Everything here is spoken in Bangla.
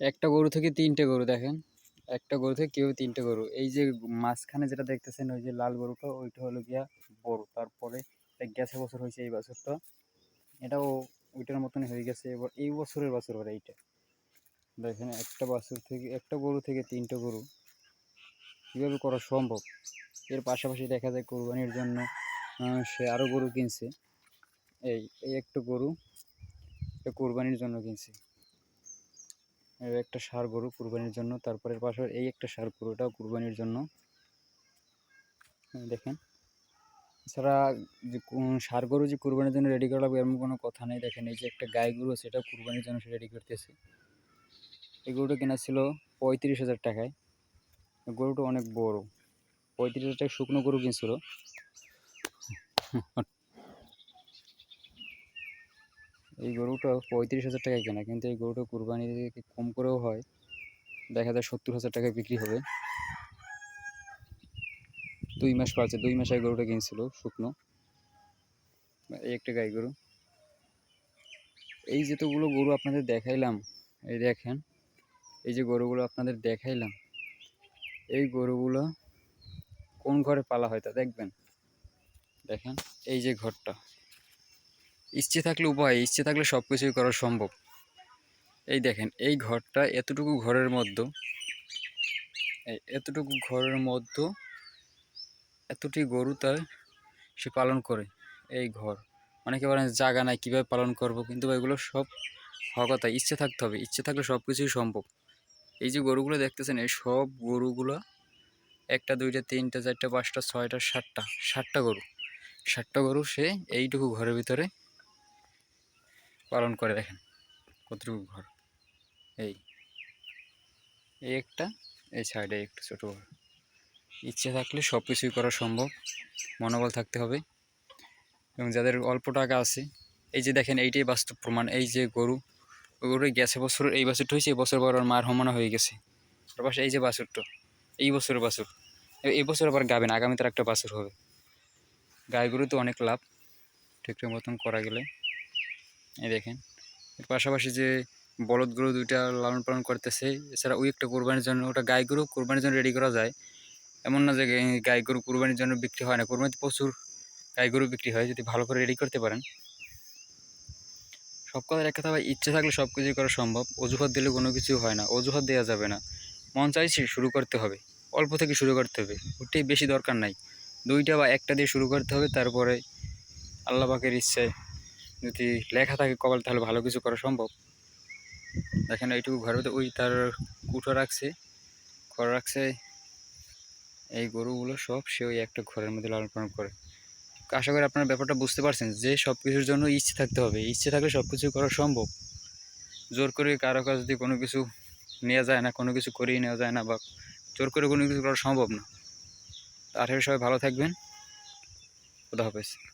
একটা গরু থেকে তিনটে গরু দেখেন। একটা গরু থেকে কেউ তিনটে গরু। এই যে মাঝখানে যেটা দেখতেছেন, ওই যে লাল গরুটা, ওইটা হলো গিয়া বড়। তারপরে গেছে বছর হয়েছে এই বছরটা। এটাও ওইটার মতনই হয়ে গেছে। এবার এই বছরের বছর ওরা এইটা। দেখেন, একটা বাছুর থেকে, একটা গরু থেকে তিনটে গরু। কীভাবে করা সম্ভব? এর পাশাপাশি দেখা যায় কোরবানির জন্য সে আরও গরু কিনছে। এই এই একটা গরু, এটা কোরবানির জন্য কিনছে। একটা ষাঁড় গরু কুরবানির জন্য তারপরে পাশে এই একটা সার গরু এটাও কুরবানির জন্য। দেখেন। এছাড়া যে ষাঁড় গরু যে কুরবানির জন্য রেডি করা লাগবে এমন কোনো কথা নেই। দেখেন এই যে একটা গাই গরু এটা কুরবানির জন্য সে রেডি করতেছে। এই গরুটা কেনা ছিল পঁয়ত্রিশ হাজার টাকায়। গরুটা অনেক বড়। পঁয়ত্রিশ হাজার টাকা শুকনো গরু কিনছিল। এই গরুটা পঁয়ত্রিশ হাজার টাকায় কেনা, কিন্তু এই গরুটা কুরবানি কম করেও হয়। দেখা যায় সত্তর হাজার টাকায় বিক্রি হবে। দুই মাস পাচ্ছে দুই মাস গরুটা কিনছিল, শুকনো। এই একটা গাই গরু। এই যেতগুলো গরু আপনাদের দেখাইলাম, এই দেখেন, এই যে গরুগুলো আপনাদের দেখাইলাম, এই গরুগুলো কোন ঘরে পালা হয় তা দেখবেন। দেখেন, এই যে ঘরটা। ইচ্ছে থাকলে উপায় ইচ্ছে থাকলে সব কিছুই করা সম্ভব। এই দেখেন, এই ঘরটা এতটুকু ঘরের মধ্যে, এই এতটুকু ঘরের মধ্যে এতটি গরু তার সে পালন করে, এই ঘর। অনেকে বলেন, জায়গা নাই, কীভাবে পালন করব? কিন্তু এগুলো সব কথা। ইচ্ছে থাকতে হবে, ইচ্ছে থাকলে সব কিছুই সম্ভব। এই যে গরুগুলো দেখতেছেন, এই সব গরুগুলো একটা, দুইটা, তিনটা, চারটা, পাঁচটা, ছয়টা, সাতটা সাতটা গরু। সাতটা গরু সে এইটুকু ঘরের ভিতরে পালন করে দেখেন, কতটুকু ঘর। এই এই একটা, এই সাইডে একটু ছোটো ঘর। ইচ্ছে থাকলে সব কিছুই করা সম্ভব, মনোবল থাকতে হবে। এবং যাদের অল্প টাকা আছে, এই যে দেখেন এইটাই বাস্তব প্রমাণ, এই যে গরু ওই গরু গেছে বছর, এই বছরটা হয়েছে, এই বছর পর ওর মার হমানো হয়ে গেছে। ওর পাশে এই যে বাছুরটা, এই বছরের বাছুর। এই বছর আবার গাবে না, আগামীতে একটা বাছুর হবে। গাই গরু তো অনেক লাভ, ঠিকঠাক মতন করা গেলে। এই দেখেন। এর পাশাপাশি যে বলদ গরু দুইটা লালন পালন করতেছে, এছাড়া ওই একটা কোরবানির জন্য ওটা গাই গরু, কোরবানির জন্য রেডি করা যায়। এমন না যে গাই গরু কোরবানির জন্য বিক্রি হয় না, কোরবানিতে প্রচুর গাই গরু বিক্রি হয়, যদি ভালো করে রেডি করতে পারেন। সব কথার এক কথা ভাই, ইচ্ছে থাকলে সব কিছুই করা সম্ভব, অজুহাত দিলে কোনো কিছু হয় না, অজুহাত দেওয়া যাবে না। মন চাইছে শুরু করতে হবে, অল্প থেকে শুরু করতে হবে, ওটাই বেশি দরকার নাই। দুইটা বা একটা দিয়ে শুরু করতে হবে, তারপরে আল্লাহ পাকের ইচ্ছায় যদি লেখা থাকে কপাল, তাহলে ভালো কিছু করা সম্ভব। দেখেন এইটুকু ঘরের মধ্যে ওই তার কুঠো রাখছে, ঘর রাখছে, এই গরুগুলো সব সে ওই একটা ঘরের মধ্যে লালন পালন করে। আশা করি আপনারা ব্যাপারটা বুঝতে পারছেন, যে সব কিছুর জন্য ইচ্ছে থাকতে হবে। ইচ্ছে থাকলে সব কিছু করা সম্ভব। জোর করে কারও কাছে যদি কোনো কিছু নেওয়া যায় না, কোনো কিছু করিয়ে নেওয়া যায় না, বা জোর করে কোনো কিছু করা সম্ভব না। তার সবাই ভালো থাকবেন। খুদা হাফেজ।